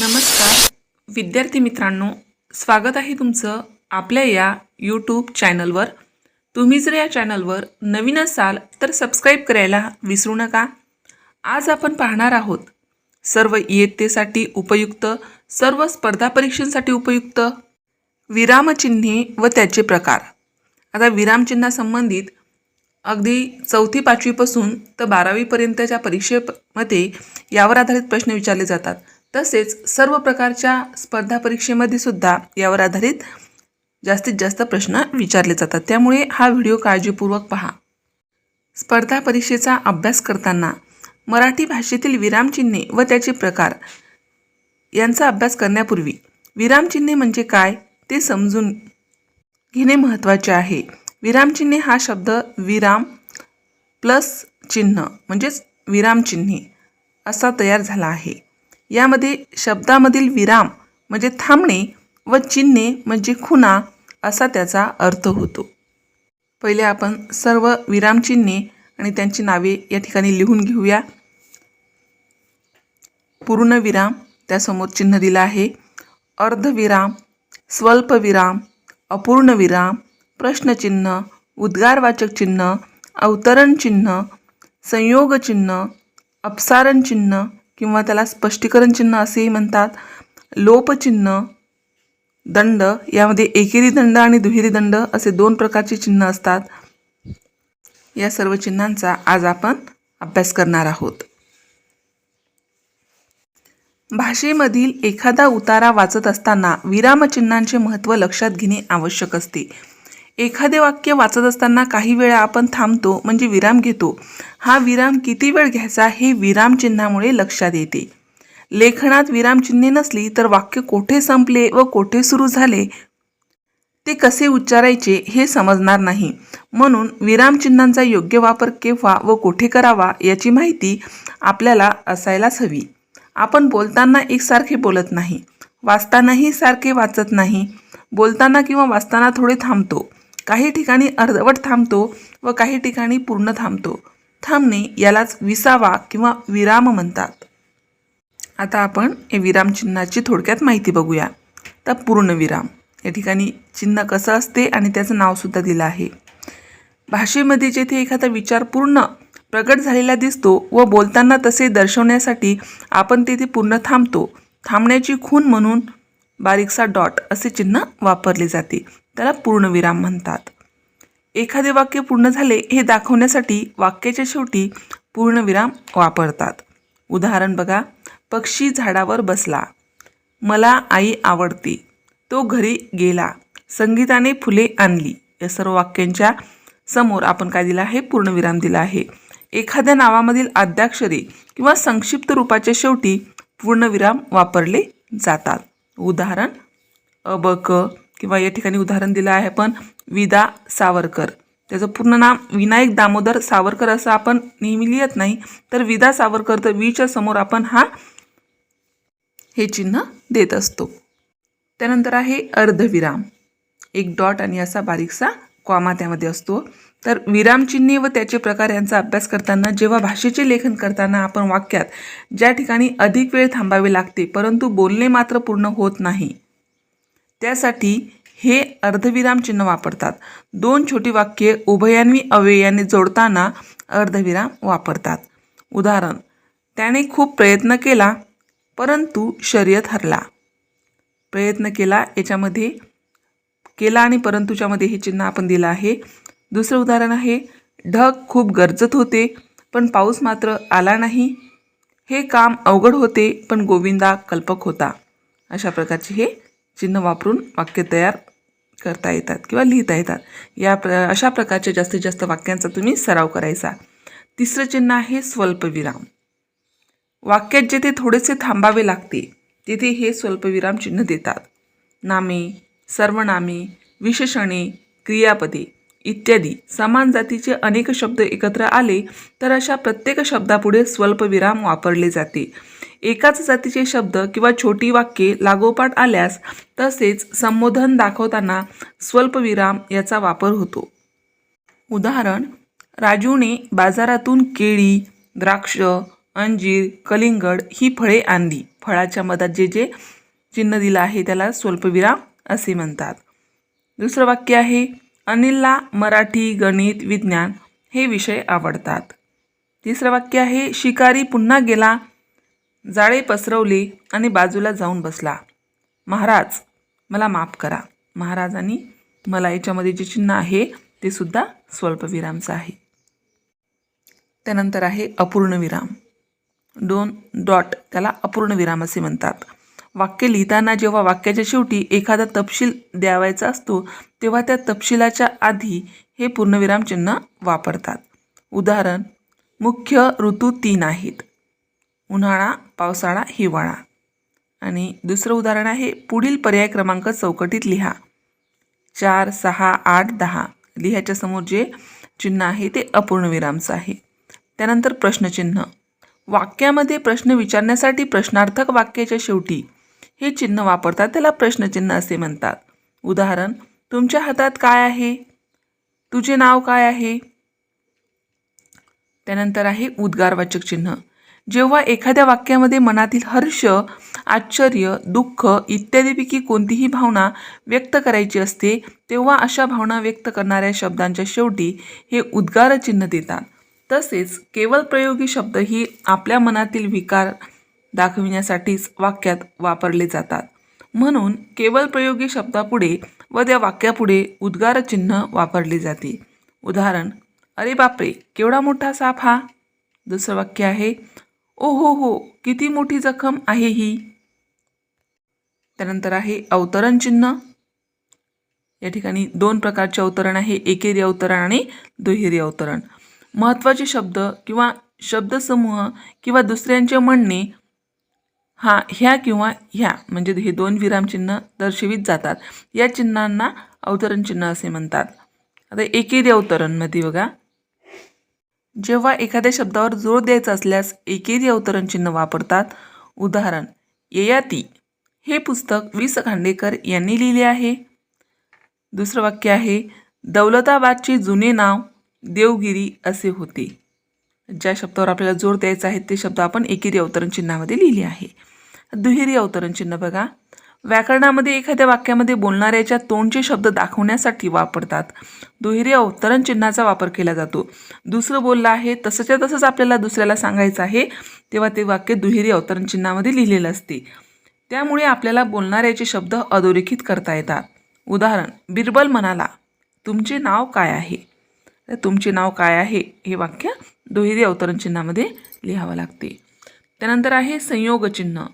नमस्कार. विद्यार्थी मित्रांनो स्वागत आहे तुमचं आपल्या या यूट्यूब चॅनलवर तुम्ही जर या चॅनलवर नवीन असाल तर सबस्क्राईब करायला विसरू नका. आज आपण पाहणार आहोत सर्व इयत्तेसाठी उपयुक्त सर्व स्पर्धा परीक्षांसाठी उपयुक्त विरामचिन्हे व त्याचे प्रकार. आता विरामचिन्हासंबंधित अगदी चौथी पाचवीपासून तर बारावीपर्यंतच्या परीक्षेमध्ये यावर आधारित प्रश्न विचारले जातात. तसेच सर्व प्रकारच्या स्पर्धा परीक्षेमध्ये सुद्धा यावर आधारित जास्तीत जास्त प्रश्न विचारले जातात. त्यामुळे हा व्हिडिओ काळजीपूर्वक पहा. स्पर्धा परीक्षेचा अभ्यास करताना मराठी भाषेतील विरामचिन्हे व त्याचे प्रकार यांचा अभ्यास करण्यापूर्वी विरामचिन्हे म्हणजे काय ते समजून घेणे महत्त्वाचे आहे. विरामचिन्हे हा शब्द विराम प्लस चिन्ह म्हणजेच विरामचिन्हे असा तयार झाला आहे. यामध्ये शब्दामधील विराम म्हणजे थांबणे व चिन्हे म्हणजे खुणा असा त्याचा अर्थ होतो. पहिले आपण सर्व विरामचिन्हे आणि त्यांची नावे या ठिकाणी लिहून घेऊया. पूर्णविराम त्यासमोर चिन्ह दिलं आहे. अर्धविराम स्वल्पविराम अपूर्णविराम प्रश्नचिन्ह उद्गारवाचक चिन्ह अवतरण चिन्ह संयोगचिन्ह अपसारण चिन्ह किंवा त्याला स्पष्टीकरण चिन्ह असेही म्हणतात. लोपचिन्ह दंड यामध्ये एकेरी दंड आणि दुहेरी दंड असे दोन प्रकारचे चिन्ह असतात. या सर्व चिन्हांचा आज आपण अभ्यास करणार आहोत. भाषेमधील एखादा उतारा वाचत असताना विरामचिन्हांचे महत्त्व लक्षात घेणे आवश्यक असते. एखादे वाक्य वाचत असताना काही वेळा आपण थांबतो म्हणजे विराम घेतो. हा विराम किती वेळ घ्यायचा हे विरामचिन्हामुळे लक्षात येते. लेखनात विरामचिन्हे नसली तर वाक्य कोठे संपले व कोठे सुरू झाले ते कसे उच्चारायचे हे समजणार नाही. म्हणून विरामचिन्हांचा योग्य वापर केव्हा व कोठे करावा याची माहिती आपल्याला असायलाच हवी. आपण बोलताना एकसारखे बोलत नाही. वाचतानाही सारखे वाचत नाही. बोलताना किंवा वाचताना थोडे थांबतो. काही ठिकाणी अर्धवट थांबतो व काही ठिकाणी पूर्ण थांबतो. थांबणे यालाच विसावा किंवा विराम म्हणतात. आता आपण हे विरामचिन्हाची थोडक्यात माहिती बघूया. तर पूर्णविराम या ठिकाणी चिन्ह कसं असते आणि त्याचं नावसुद्धा दिलं आहे. भाषेमध्ये जेथे एखादा विचार पूर्ण प्रगट झालेला दिसतो व बोलताना तसे दर्शवण्यासाठी आपण तेथे पूर्ण थांबतो. थांबण्याची खून म्हणून बारीकसा डॉट असे चिन्ह वापरले जाते. त्याला पूर्णविराम म्हणतात. एखादे वाक्य पूर्ण झाले हे दाखवण्यासाठी वाक्याच्या शेवटी पूर्णविराम वापरतात. उदाहरण बघा पक्षी झाडावर बसला. मला आई आवडते. तो घरी गेला. संगीताने फुले आणली. या सर्व वाक्यांच्या समोर आपण काय दिलं आहे? पूर्णविराम दिला आहे. एखाद्या नावामधील आद्याक्षरे किंवा संक्षिप्त रूपाच्या शेवटी पूर्णविराम वापरले जातात. उदाहरण अबक किंवा या ठिकाणी उदाहरण दिलं आहे आपण विदा सावरकर. त्याचं पूर्ण नाव विनायक दामोदर सावरकर असं आपण नेहमी लिहित नाही तर विदा सावरकर तर वीच्या समोर आपण हा हे चिन्ह देत असतो. त्यानंतर आहे अर्धविराम. एक डॉट आणि असा बारीकसा कॉमा त्यामध्ये असतो. तर विरामचिन्हे व त्याचे प्रकार यांचा अभ्यास करताना जेव्हा भाषेचे लेखन करताना आपण वाक्यात ज्या ठिकाणी अधिक वेळ थांबावे लागते परंतु बोलणे मात्र पूर्ण होत नाही. त्यासाठी हे अर्धविराम चिन्ह वापरतात. दोन छोटी वाक्ये उभयान्वी अव्ययाने जोडताना अर्धविराम वापरतात. उदाहरण त्याने खूप प्रयत्न केला परंतु शर्यत हरला. प्रयत्न केला याच्यामध्ये केला आणि परंतुच्यामध्ये हे चिन्ह आपण दिलं आहे. दुसरं उदाहरण आहे ढग खूप गरजत होते पण पाऊस मात्र आला नाही. हे काम अवघड होते पण गोविंदा कल्पक होता. अशा प्रकारचे हे चिन्ह वापरून वाक्य तयार करता येतात किंवा लिहिता येतात. या प्र अशा प्रकारच्या जास्तीत जास्त वाक्यांचा तुम्ही सराव करायचा. तिसरं चिन्ह आहे स्वल्पविराम. वाक्यात जेथे थोडेसे थांबावे लागते तेथे हे स्वल्पविराम चिन्ह देतात. नामे सर्वनामे विशेषणे क्रियापदे इत्यादी. समान जातीचे अनेक शब्द एकत्र आले तर अशा प्रत्येक शब्दापुढे स्वल्पविराम वापरले जाते. एकाच जातीचे शब्द किंवा छोटी वाक्ये लागोपाठ आल्यास तसेच संबोधन दाखवताना स्वल्पविराम याचा वापर होतो. उदाहरण राजूने बाजारातून केळी द्राक्ष अंजीर कलिंगड ही फळे आणली. फळाच्या मधात जे जे चिन्ह दिलं आहे त्याला स्वल्पविराम असे म्हणतात. दुसरं वाक्य आहे अनिलला मराठी गणित विज्ञान हे विषय आवडतात. तिसरं वाक्य आहे शिकारी पुन्हा गेला जाळे पसरवले आणि बाजूला जाऊन बसला. महाराज मला माफ करा. महाराजांनी मला याच्यामध्ये जे चिन्ह आहे ते सुद्धा स्वल्पविरामचं आहे. त्यानंतर आहे अपूर्ण विराम दोन डॉट त्याला अपूर्ण विराम असे म्हणतात. वाक्य लिहिताना जेव्हा वाक्याच्या शेवटी एखादा तपशील द्यावायचा असतो तेव्हा त्या तपशिलाच्या आधी हे पूर्णविराम चिन्ह वापरतात. उदाहरण मुख्य ऋतू तीन आहेत. उन्हाळा पावसाळा हिवाळा. आणि दुसरं उदाहरण आहे पुढील पर्याय क्रमांक चौकटीत लिहा. चार सहा आठ दहा. लिहायच्या समोर जे चिन्ह आहे ते अपूर्णविरामचं आहे. त्यानंतर प्रश्नचिन्ह. वाक्यामध्ये प्रश्न विचारण्यासाठी प्रश्नार्थक वाक्याच्या शेवटी हे चिन्ह वापरतात त्याला प्रश्नचिन्ह असे म्हणतात. उदाहरण तुमच्या हातात काय आहे? तुझे नाव काय आहे? त्यानंतर आहे उद्गारवाचक चिन्ह. जेव्हा एखाद्या वाक्यामध्ये मनातील हर्ष आश्चर्य दुःख इत्यादीपैकी कोणतीही भावना व्यक्त करायची असते तेव्हा अशा भावना व्यक्त करणाऱ्या शब्दांच्या शेवटी हे उद्गार चिन्ह देतात. तसेच केवळ प्रयोगी शब्द ही आपल्या मनातील विकार दाखविण्यासाठीच वाक्यात वापरले जातात. म्हणून केवळ प्रयोगी शब्दापुढे व त्या वाक्यापुढे उद्गार चिन्ह वापरले जाते. उदाहरण अरे बापरे केवढा मोठा साप हा? दुसरं वाक्य आहे ओ हो हो किती मोठी जखम आहे ही. त्यानंतर आहे अवतरण चिन्ह. या ठिकाणी दोन प्रकारचे अवतरण आहे एकेरी अवतरण आणि दुहेरी अवतरण. महत्त्वाचे शब्द किंवा शब्दसमूह किंवा दुसऱ्यांचे म्हणणे हा ह्या किंवा ह्या म्हणजे हे दोन विरामचिन्ह दर्शवित जातात. या चिन्हांना अवतरण चिन्ह असे म्हणतात. आता एकेरी अवतरणमध्ये बघा. जेव्हा एखाद्या शब्दावर जोर द्यायचा असल्यास एकेरी अवतरण चिन्ह वापरतात. उदाहरण ययाती. हे पुस्तक वि स खांडेकर यांनी लिहिले आहे. दुसरं वाक्य आहे दौलताबादचे जुने नाव देवगिरी असे होते. ज्या शब्दावर आपल्याला जोर द्यायचा आहे ते शब्द आपण एकेरी अवतरण चिन्हामध्ये लिहिले आहे. दुहेरी अवतरण चिन्ह बघा. व्याकरणामध्ये एखाद्या वाक्यामध्ये बोलणाऱ्याच्या तोंडचे शब्द दाखवण्यासाठी वापरतात. दुहेरी अवतरण चिन्हाचा वापर केला जातो. दुसरं बोललं आहे तसंच्या तसंच आपल्याला दुसऱ्याला सांगायचं आहे तेव्हा ते वाक्य दुहेरी अवतरण चिन्हामध्ये लिहिलेलं असते. त्यामुळे आपल्याला बोलणाऱ्याचे शब्द अधोरेखित करता येतात. उदाहरण बिरबल म्हणाला तुमचे नाव काय आहे? तर तुमचे नाव काय आहे हे वाक्य दुहेरी अवतरण चिन्हामध्ये लिहावं लागते. त्यानंतर आहे संयोगचिन्ह.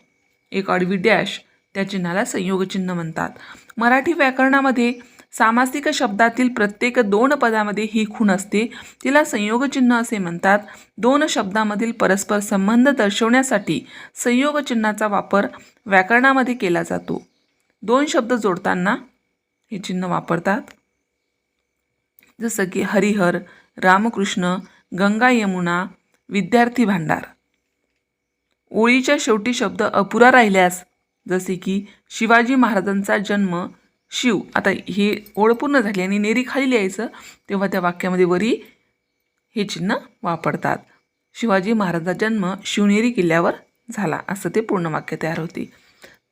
एक आडवी डॅश त्या चिन्हाला संयोगचिन्ह म्हणतात. मराठी व्याकरणामध्ये सामासिक शब्दातील प्रत्येक दोन पदामध्ये ही खूण असते. तिला संयोगचिन्ह असे म्हणतात. दोन शब्दामधील परस्पर संबंध दर्शवण्यासाठी संयोगचिन्हाचा वापर व्याकरणामध्ये केला जातो. दोन शब्द जोडताना हे चिन्ह वापरतात. जसं की हरिहर रामकृष्ण गंगा यमुना विद्यार्थी भांडार. ओळीच्या शेवटी शब्द अपुरा राहिल्यास जसे की शिवाजी महाराजांचा जन्म शिव आता हे ओळ पूर्ण झाली आणि नेरी खाली लिहायचं तेव्हा त्या वाक्यामध्ये वरी हे चिन्ह वापरतात. शिवाजी महाराजांचा जन्म शिवनेरी किल्ल्यावर झाला असं ते पूर्ण वाक्य तयार होते.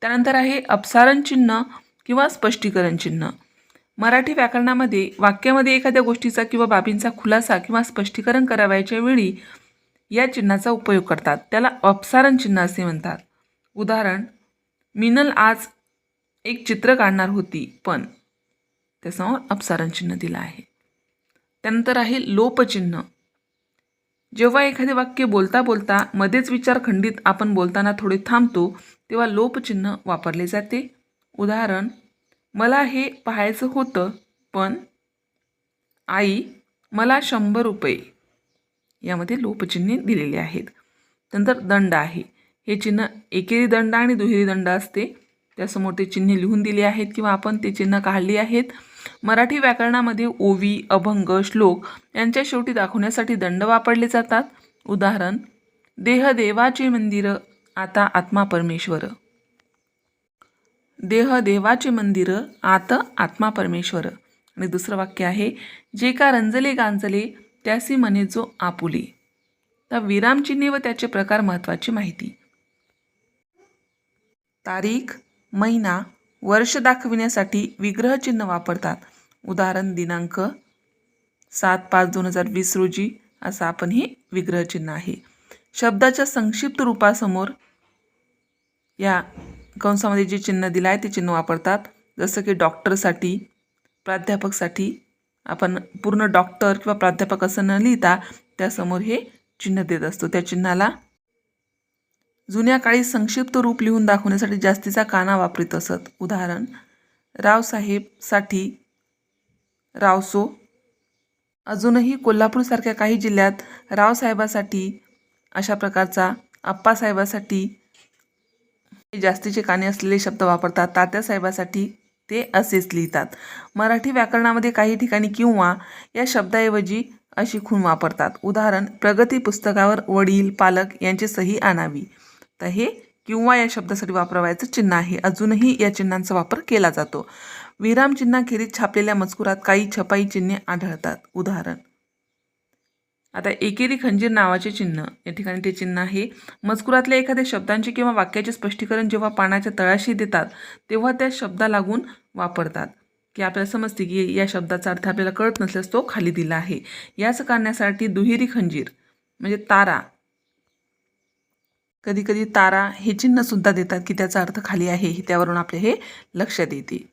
त्यानंतर आहे अपसारण चिन्ह किंवा स्पष्टीकरण चिन्ह. मराठी व्याकरणामध्ये वाक्यामध्ये एखाद्या गोष्टीचा किंवा बाबींचा खुलासा किंवा स्पष्टीकरण करावयाच्या वेळी या चिन्हाचा उपयोग करतात. त्याला अपसारण चिन्ह असे म्हणतात. उदाहरण मिनल आज एक चित्र काढणार होती पण त्यासमोर अपसारण चिन्ह दिलं आहे. त्यानंतर आहे लोपचिन्ह. जेव्हा एखादे वाक्य बोलता बोलता मध्येच विचार खंडित आपण बोलताना थोडे थांबतो तेव्हा लोपचिन्ह वापरले जाते. उदाहरण मला हे पाहायचं होतं पण आई मला शंभर रुपये. यामध्ये लोपचिन्हे दिलेली आहेत. नंतर दंड आहे. हे चिन्ह एकेरी दंड आणि दुहेरी दंड असते. त्यासमोर ते चिन्हे लिहून दिली आहेत किंवा आपण ते चिन्ह काढली आहेत. मराठी व्याकरणामध्ये ओवी अभंग श्लोक यांच्या शेवटी दाखवण्यासाठी दंड वापरले जातात. उदाहरण देह देवाचे मंदिर आता आत्मा परमेश्वर. देह देवाचे मंदिर आत आत्मा परमेश्वर. आणि दुसरं वाक्य आहे जे का रंजले गांजले त्यासी म्हणे जो आपुले. तर विरामचिन्हे व त्याचे प्रकार महत्त्वाची माहिती. तारीख महिना वर्ष दाखविण्यासाठी विग्रहचिन्ह वापरतात. उदाहरण दिनांक सात पाच दोन हजार वीस रोजी असं आपण हे विग्रहचिन्ह आहे. शब्दाच्या संक्षिप्त रूपासमोर या कंसामध्ये जे चिन्ह दिलं आहे ते चिन्ह वापरतात. जसं की डॉक्टरसाठी प्राध्यापकसाठी. आपण पूर्ण डॉक्टर किंवा प्राध्यापक असं न लिहिता त्यासमोर हे चिन्ह देत असतो. त्या चिन्हाला जुन्या काळी संक्षिप्त रूप लिहून दाखवण्यासाठी जास्तीचा काना वापरीत असत. उदाहरण रावसाहेबसाठी रावसो. अजूनही कोल्हापूरसारख्या काही जिल्ह्यात रावसाहेबासाठी अशा प्रकारचा आप्पासाहेबासाठी जास्तीचे काने असलेले शब्द वापरतात. तात्यासाहेबासाठी ते असेच लिहितात. मराठी व्याकरणामध्ये काही ठिकाणी किंवा या शब्दाऐवजी अशी खूण वापरतात. उदाहरण प्रगती पुस्तकावर वडील पालक यांची सही आणावी. तर हे किंवा या शब्दासाठी वापरवायचं चिन्ह आहे. अजूनही या चिन्हांचा वापर केला जातो. विराम चिन्हाखेरीज छापलेल्या मजकुरात काही छपाई चिन्हे आढळतात. उदाहरण. आता एकेरी खंजीर नावाचे चिन्ह. या ठिकाणी ते चिन्ह आहे. मजकुरातल्या एखाद्या शब्दांचे किंवा वाक्याचे स्पष्टीकरण जेव्हा पानाच्या तळाशी देतात तेव्हा त्या शब्दा लागून वापरतात. की आपल्याला समजते की या शब्दाचा अर्थ आपल्याला कळत नसल्यास तो खाली दिला आहे. याच कारणासाठी दुहेरी खंजीर म्हणजे तारा कधी कधी तारा हे चिन्ह सुद्धा देतात की त्याचा अर्थ खाली आहे हे त्यावरून आपले हे लक्षात येते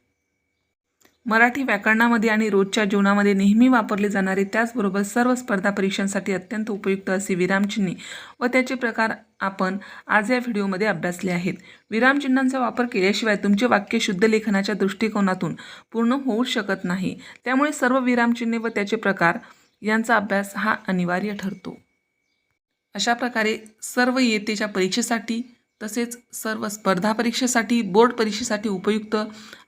मराठी व्याकरणामध्ये आणि रोजच्या जीवनामध्ये नेहमी वापरले जाणारे त्याचबरोबर सर्व स्पर्धा परीक्षांसाठी अत्यंत उपयुक्त असे विरामचिन्हे व त्याचे प्रकार आपण आज या व्हिडिओमध्ये अभ्यासले आहेत. विरामचिन्हांचा वापर केल्याशिवाय तुमचे वाक्य शुद्ध लेखनाच्या दृष्टिकोनातून पूर्ण होऊ शकत नाही. त्यामुळे सर्व विरामचिन्हे व त्याचे प्रकार यांचा अभ्यास हा अनिवार्य ठरतो. अशा प्रकारे सर्व इयत्तेच्या परीक्षेसाठी तसेच सर्व स्पर्धा परीक्षेसाठी बोर्ड परीक्षेसाठी उपयुक्त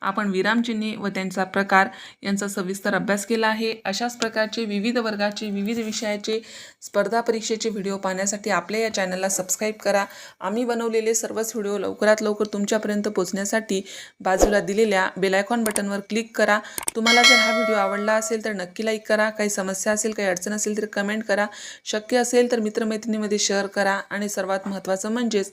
आपण विरामचिन्हे व त्यांचा प्रकार यांचा सविस्तर अभ्यास केला आहे. अशाच प्रकारचे विविध वर्गाचे विविध विषयाचे स्पर्धा परीक्षेचे व्हिडिओ पाहण्यासाठी आपल्या या चॅनलला सबस्क्राईब करा. आम्ही बनवलेले सर्वच व्हिडिओ लवकरात लवकर तुमच्यापर्यंत पोहोचण्यासाठी बाजूला दिलेल्या बेलायकॉन बटनवर क्लिक करा. तुम्हाला जर हा व्हिडिओ आवडला असेल तर नक्की लाईक करा. काही समस्या असेल काही अडचण असेल तर कमेंट करा. शक्य असेल तर मित्रमैत्रिणीमध्ये शेअर करा. आणि सर्वात महत्त्वाचं म्हणजेच